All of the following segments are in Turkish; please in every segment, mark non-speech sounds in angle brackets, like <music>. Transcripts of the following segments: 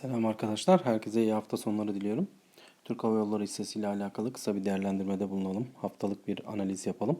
Selam arkadaşlar. Herkese iyi hafta sonları diliyorum. Türk Hava Yolları hissesiyle alakalı kısa bir değerlendirmede bulunalım. Haftalık bir analiz yapalım.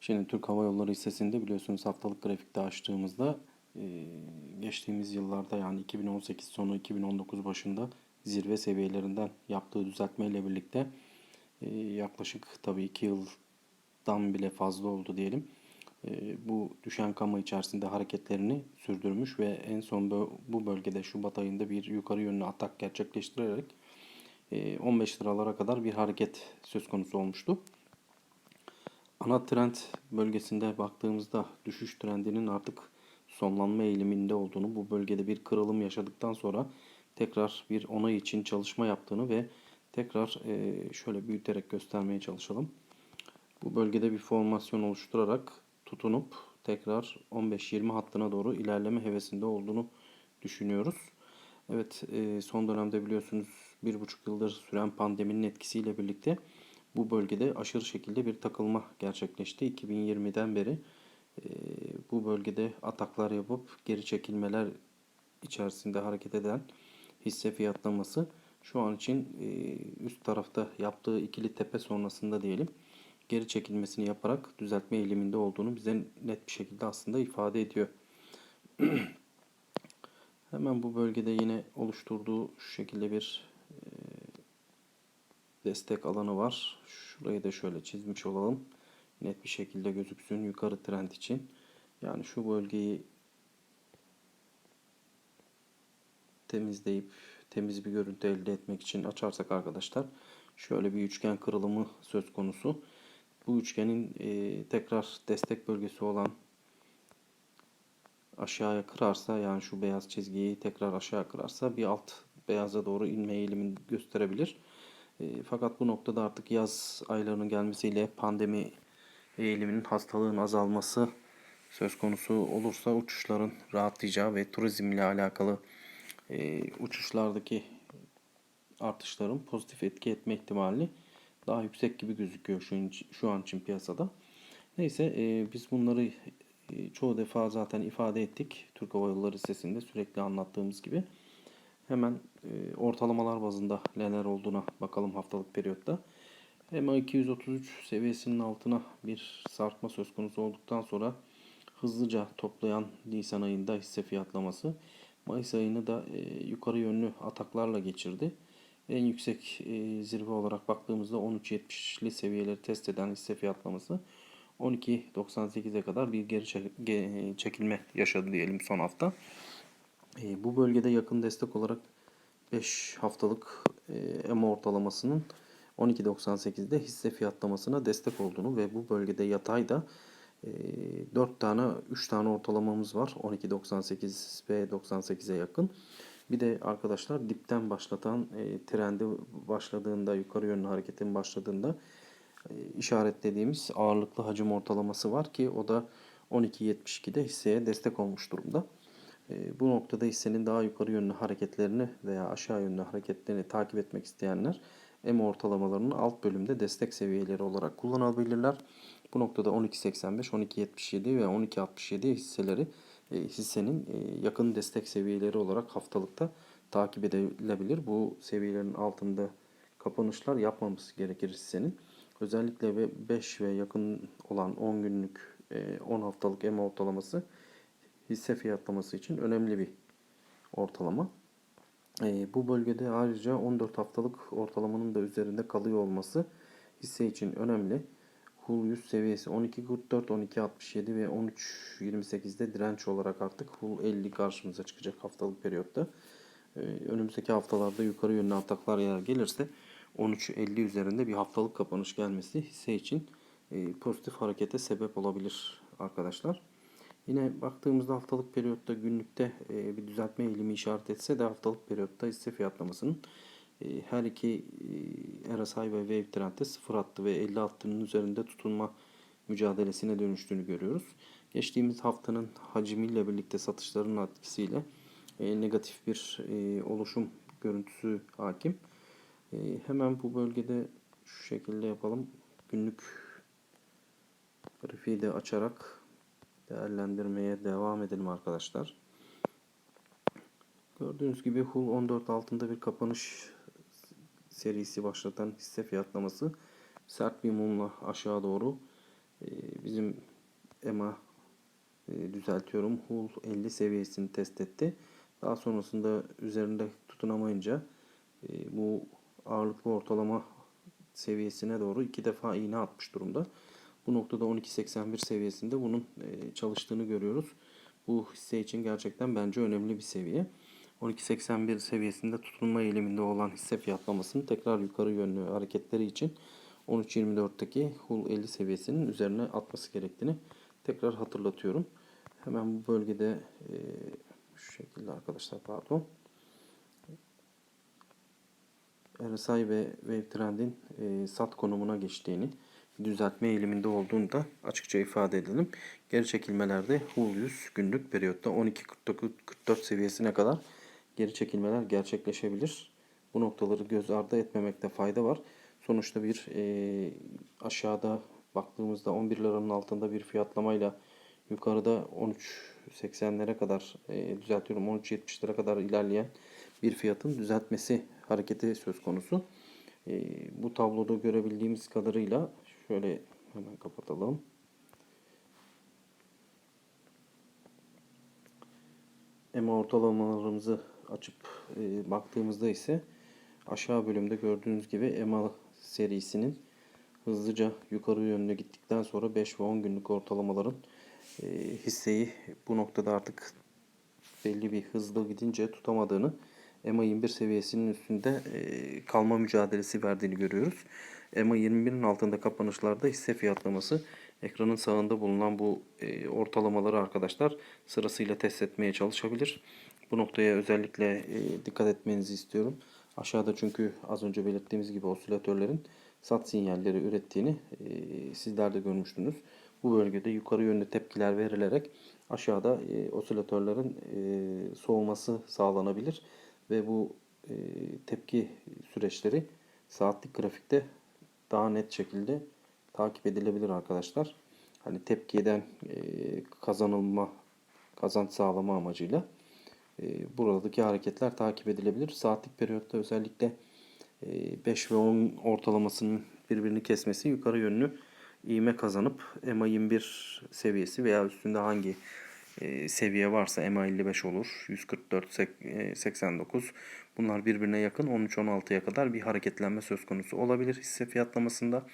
Şimdi Türk Hava Yolları hissesinde biliyorsunuz haftalık grafikte açtığımızda e, geçtiğimiz yıllarda yani 2018 sonu 2019 başında zirve seviyelerinden yaptığı düzeltmeyle birlikte e, yaklaşık tabii 2 yıldan bile fazla oldu diyelim bu düşen kama içerisinde hareketlerini sürdürmüş ve en son bu bölgede Şubat ayında bir yukarı yönlü atak gerçekleştirerek 15 e, liralara kadar bir hareket söz konusu olmuştu. Ana trend bölgesinde baktığımızda düşüş trendinin artık sonlanma eğiliminde olduğunu, bu bölgede bir kırılım yaşadıktan sonra tekrar bir onay için çalışma yaptığını ve tekrar e, şöyle büyüterek göstermeye çalışalım. Bu bölgede bir formasyon oluşturarak tutunup tekrar 15-20 hattına doğru ilerleme hevesinde olduğunu düşünüyoruz. Evet e, son dönemde biliyorsunuz bir buçuk yıldır süren pandeminin etkisiyle birlikte bu bölgede aşırı şekilde bir takılma gerçekleşti. 2020'den beri e, bu bölgede ataklar yapıp geri çekilmeler içerisinde hareket eden hisse fiyatlaması şu an için e, üst tarafta yaptığı ikili tepe sonrasında diyelim geri çekilmesini yaparak düzeltme eğiliminde olduğunu bize net bir şekilde aslında ifade ediyor. <clears throat> Hemen bu bölgede yine oluşturduğu şu şekilde bir e, destek alanı var. Şurayı da şöyle çizmiş olalım. Net bir şekilde gözüksün yukarı trend için. Yani şu bölgeyi temizleyip temiz bir görüntü elde etmek için açarsak arkadaşlar şöyle bir üçgen kırılımı söz konusu bu üçgenin e, tekrar destek bölgesi olan aşağıya kırarsa yani şu beyaz çizgiyi tekrar aşağı kırarsa bir alt beyaza doğru inme eğilimini gösterebilir. E, fakat bu noktada artık yaz aylarının gelmesiyle pandemi eğiliminin hastalığın azalması söz konusu olursa uçuşların rahatlayacağı ve turizm ile alakalı e, uçuşlardaki artışların pozitif etki etme ihtimali daha yüksek gibi gözüküyor şu, şu an için piyasada. Neyse e, biz bunları e, çoğu defa zaten ifade ettik. Türk Hava Yolları sesinde sürekli anlattığımız gibi. Hemen e, ortalamalar bazında neler olduğuna bakalım haftalık periyotta. EMA 233 seviyesinin altına bir sarkma söz konusu olduktan sonra hızlıca toplayan Nisan ayında hisse fiyatlaması Mayıs ayını da e, yukarı yönlü ataklarla geçirdi. En yüksek e, zirve olarak baktığımızda 13.70'li seviyeleri test eden hisse fiyatlaması 12.98'e kadar bir geri çekilme yaşadı diyelim son hafta. E, bu bölgede yakın destek olarak 5 haftalık e, EMA ortalamasının 12.98'de hisse fiyatlamasına destek olduğunu ve bu bölgede yatayda e, 4 tane 3 tane ortalamamız var. 12.98 ve 98'e yakın. Bir de arkadaşlar dipten başlatan e, trendi başladığında yukarı yönlü hareketin başladığında e, işaretlediğimiz ağırlıklı hacim ortalaması var ki o da 12.72'de hisseye destek olmuş durumda. E, bu noktada hissenin daha yukarı yönlü hareketlerini veya aşağı yönlü hareketlerini takip etmek isteyenler M ortalamalarını alt bölümde destek seviyeleri olarak kullanabilirler. Bu noktada 12.85, 12.77 ve 12.67 hisseleri hissenin e, yakın destek seviyeleri olarak haftalıkta takip edilebilir. Bu seviyelerin altında kapanışlar yapmamız gerekir hissenin. Özellikle 5 ve yakın olan 10 günlük 10 e, haftalık EMA ortalaması hisse fiyatlaması için önemli bir ortalama. Bu bölgede ayrıca 14 haftalık ortalamanın da üzerinde kalıyor olması hisse için önemli. Hull 100 seviyesi 12.44, 12.67 ve 13.28'de direnç olarak artık Hull 50 karşımıza çıkacak haftalık periyotta. Ee, önümüzdeki haftalarda yukarı yönlü ataklar yer gelirse 13.50 üzerinde bir haftalık kapanış gelmesi hisse için e, pozitif harekete sebep olabilir arkadaşlar. Yine baktığımızda haftalık periyotta günlükte e, bir düzeltme eğilimi işaret etse de haftalık periyotta hisse fiyatlamasının her iki e, RSI ve Wave trendde 0 hattı ve 50 hattının üzerinde tutunma mücadelesine dönüştüğünü görüyoruz. Geçtiğimiz haftanın hacmiyle birlikte satışların etkisiyle e, negatif bir e, oluşum görüntüsü hakim. Hemen bu bölgede şu şekilde yapalım. Günlük grafiği de açarak değerlendirmeye devam edelim arkadaşlar. Gördüğünüz gibi Hull 14 altında bir kapanış serisi başlatan hisse fiyatlaması sert bir mumla aşağı doğru e, bizim EMA e, düzeltiyorum Hull 50 seviyesini test etti. Daha sonrasında üzerinde tutunamayınca e, bu ağırlıklı ortalama seviyesine doğru iki defa iğne atmış durumda. Bu noktada 12.81 seviyesinde bunun çalıştığını görüyoruz. Bu hisse için gerçekten bence önemli bir seviye. 12.81 seviyesinde tutunma eğiliminde olan hisse fiyatlamasının tekrar yukarı yönlü hareketleri için 13.24'teki Hull 50 seviyesinin üzerine atması gerektiğini tekrar hatırlatıyorum. Hemen bu bölgede e, şu şekilde arkadaşlar pardon. RSI ve Wave Trend'in e, sat konumuna geçtiğini, düzeltme eğiliminde olduğunu da açıkça ifade edelim. Geri çekilmelerde Hull 100 günlük periyotta 12.44 seviyesine kadar geri çekilmeler gerçekleşebilir. Bu noktaları göz ardı etmemekte fayda var. Sonuçta bir e, aşağıda baktığımızda 11 liranın altında bir fiyatlamayla yukarıda 13.80'lere kadar e, düzeltiyorum 13.70'lere kadar ilerleyen bir fiyatın düzeltmesi hareketi söz konusu. E, bu tabloda görebildiğimiz kadarıyla şöyle hemen kapatalım. EMA ortalamalarımızı açıp e, baktığımızda ise aşağı bölümde gördüğünüz gibi EMA serisinin hızlıca yukarı yönlü gittikten sonra 5 ve 10 günlük ortalamaların e, hisseyi bu noktada artık belli bir hızla gidince tutamadığını EMA 21 seviyesinin üstünde e, kalma mücadelesi verdiğini görüyoruz. EMA 21'in altında kapanışlarda hisse fiyatlaması ekranın sağında bulunan bu e, ortalamaları arkadaşlar sırasıyla test etmeye çalışabilir. Bu noktaya özellikle e, dikkat etmenizi istiyorum. Aşağıda çünkü az önce belirttiğimiz gibi osilatörlerin sat sinyalleri ürettiğini e, sizler de görmüştünüz. Bu bölgede yukarı yönlü tepkiler verilerek aşağıda e, osilatörlerin soğuması sağlanabilir ve bu tepki süreçleri saatlik grafikte daha net şekilde takip edilebilir arkadaşlar. Hani tepkiden kazanılma, kazanç sağlama amacıyla e, buradaki hareketler takip edilebilir. Saatlik periyotta özellikle e, 5 ve 10 ortalamasının birbirini kesmesi yukarı yönlü ivme kazanıp EMA 21 seviyesi veya üstünde hangi e, seviye varsa EMA 55 olur. 144, 89 e, bunlar birbirine yakın 13-16'ya kadar bir hareketlenme söz konusu olabilir hisse fiyatlamasında.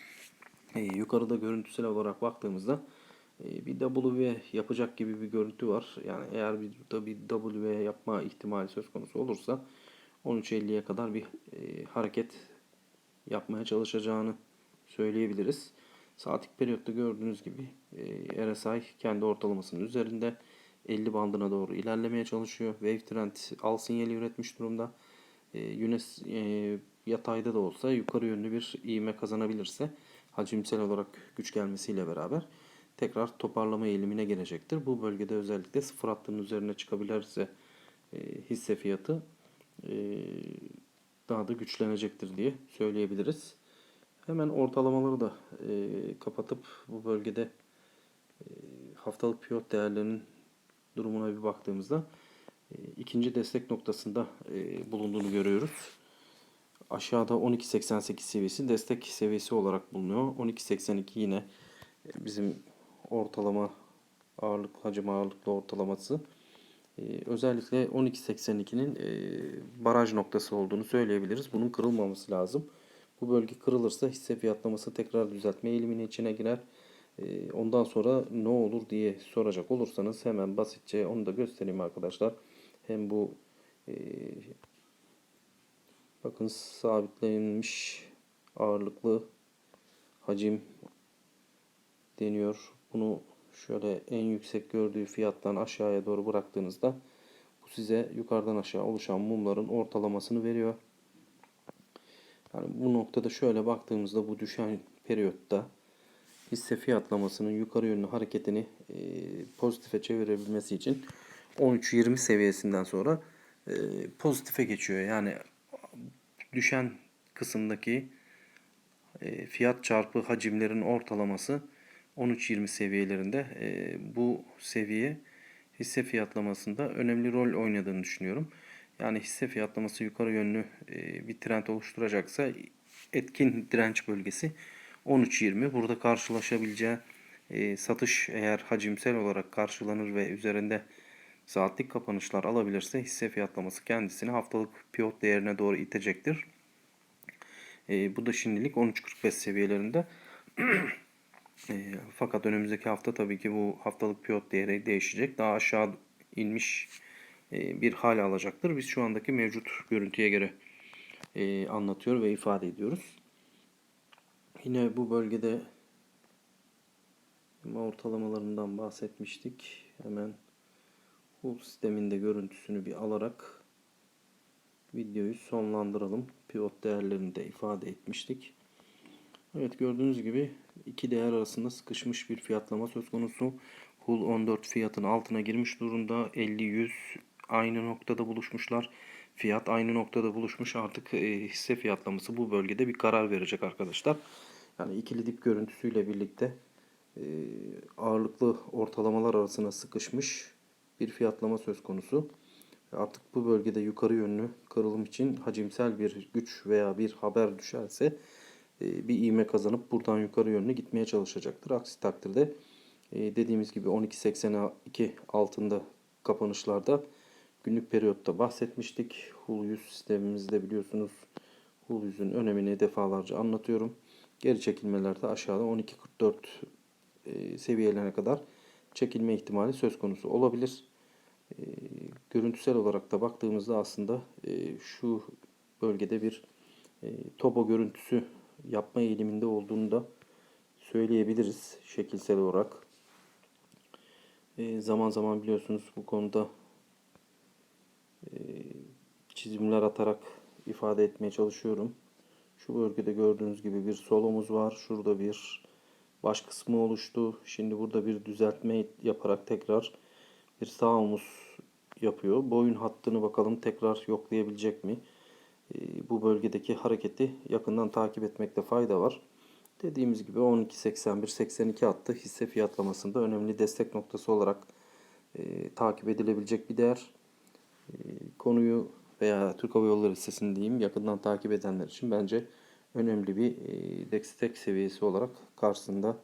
E, yukarıda görüntüsel olarak baktığımızda e, bir W yapacak gibi bir görüntü var. Yani eğer bir bir W yapma ihtimali söz konusu olursa 13.50'ye kadar bir e, hareket yapmaya çalışacağını söyleyebiliriz. Saatlik periyotta gördüğünüz gibi e, RSI kendi ortalamasının üzerinde 50 bandına doğru ilerlemeye çalışıyor. Wave Trend al sinyali üretmiş durumda. E, e, yatayda da olsa yukarı yönlü bir ivme kazanabilirse hacimsel olarak güç gelmesiyle beraber tekrar toparlama eğilimine gelecektir. Bu bölgede özellikle sıfır hattının üzerine çıkabilirse e, hisse fiyatı e, daha da güçlenecektir diye söyleyebiliriz. Hemen ortalamaları da e, kapatıp bu bölgede haftalık piyot değerlerinin durumuna bir baktığımızda ikinci destek noktasında bulunduğunu görüyoruz. Aşağıda 12.88 seviyesi destek seviyesi olarak bulunuyor. 12.82 yine bizim ortalama ağırlık hacim ağırlıklı ortalaması. Ee, özellikle 12.82'nin e, baraj noktası olduğunu söyleyebiliriz. Bunun kırılmaması lazım. Bu bölge kırılırsa hisse fiyatlaması tekrar düzeltme eğiliminin içine girer. E, ondan sonra ne olur diye soracak olursanız hemen basitçe onu da göstereyim arkadaşlar. Hem bu e, bakın sabitlenmiş ağırlıklı hacim deniyor. Bunu şöyle en yüksek gördüğü fiyattan aşağıya doğru bıraktığınızda bu size yukarıdan aşağı oluşan mumların ortalamasını veriyor. Yani bu noktada şöyle baktığımızda bu düşen periyotta hisse fiyatlamasının yukarı yönlü hareketini e, pozitife çevirebilmesi için 13-20 seviyesinden sonra e, pozitife geçiyor. Yani düşen kısımdaki e, fiyat çarpı hacimlerin ortalaması 13-20 seviyelerinde e, bu seviye hisse fiyatlamasında önemli rol oynadığını düşünüyorum. Yani hisse fiyatlaması yukarı yönlü e, bir trend oluşturacaksa etkin direnç bölgesi 13.20. Burada karşılaşabileceği e, satış eğer hacimsel olarak karşılanır ve üzerinde saatlik kapanışlar alabilirse hisse fiyatlaması kendisini haftalık pivot değerine doğru itecektir. E, bu da şimdilik 13.45 seviyelerinde. <clears throat> E, fakat önümüzdeki hafta tabii ki bu haftalık pivot değeri değişecek. Daha aşağı inmiş e, bir hal alacaktır. Biz şu andaki mevcut görüntüye göre e, anlatıyor ve ifade ediyoruz. Yine bu bölgede ortalamalarından bahsetmiştik. Hemen bu sisteminde görüntüsünü bir alarak videoyu sonlandıralım. Pivot değerlerini de ifade etmiştik. Evet gördüğünüz gibi iki değer arasında sıkışmış bir fiyatlama söz konusu. Hull 14 fiyatın altına girmiş durumda. 50-100 aynı noktada buluşmuşlar. Fiyat aynı noktada buluşmuş. Artık e, hisse fiyatlaması bu bölgede bir karar verecek arkadaşlar. Yani ikili dip görüntüsüyle birlikte e, ağırlıklı ortalamalar arasına sıkışmış bir fiyatlama söz konusu. Artık bu bölgede yukarı yönlü kırılım için hacimsel bir güç veya bir haber düşerse bir ivme kazanıp buradan yukarı yönlü gitmeye çalışacaktır. Aksi takdirde e, dediğimiz gibi 12.82 altında kapanışlarda günlük periyotta bahsetmiştik. Hull 100 sistemimizde biliyorsunuz Hull 100'ün önemini defalarca anlatıyorum. Geri çekilmelerde aşağıda 12.44 e, seviyelerine kadar çekilme ihtimali söz konusu olabilir. E, görüntüsel olarak da baktığımızda aslında e, şu bölgede bir e, topo görüntüsü yapma eğiliminde olduğunu da söyleyebiliriz şekilsel olarak. E, zaman zaman biliyorsunuz bu konuda e, çizimler atarak ifade etmeye çalışıyorum. Şu bölgede gördüğünüz gibi bir solomuz var. Şurada bir baş kısmı oluştu. Şimdi burada bir düzeltme yaparak tekrar bir sağ omuz yapıyor. Boyun hattını bakalım tekrar yoklayabilecek mi? E, bu bölgedeki hareketi yakından takip etmekte fayda var. Dediğimiz gibi 12.81-82 hattı hisse fiyatlamasında önemli destek noktası olarak e, takip edilebilecek bir değer. E, konuyu veya Türk Hava Yolları hissesini diyeyim yakından takip edenler için bence önemli bir e, destek seviyesi olarak karşısında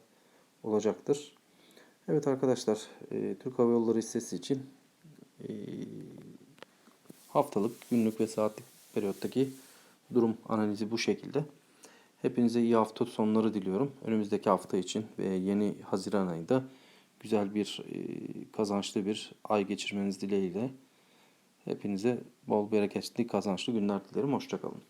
olacaktır. Evet arkadaşlar e, Türk Hava Yolları hissesi için e, haftalık, günlük ve saatlik periyottaki durum analizi bu şekilde. Hepinize iyi hafta sonları diliyorum. Önümüzdeki hafta için ve yeni Haziran ayında güzel bir e, kazançlı bir ay geçirmeniz dileğiyle hepinize bol bereketli kazançlı günler dilerim. Hoşçakalın.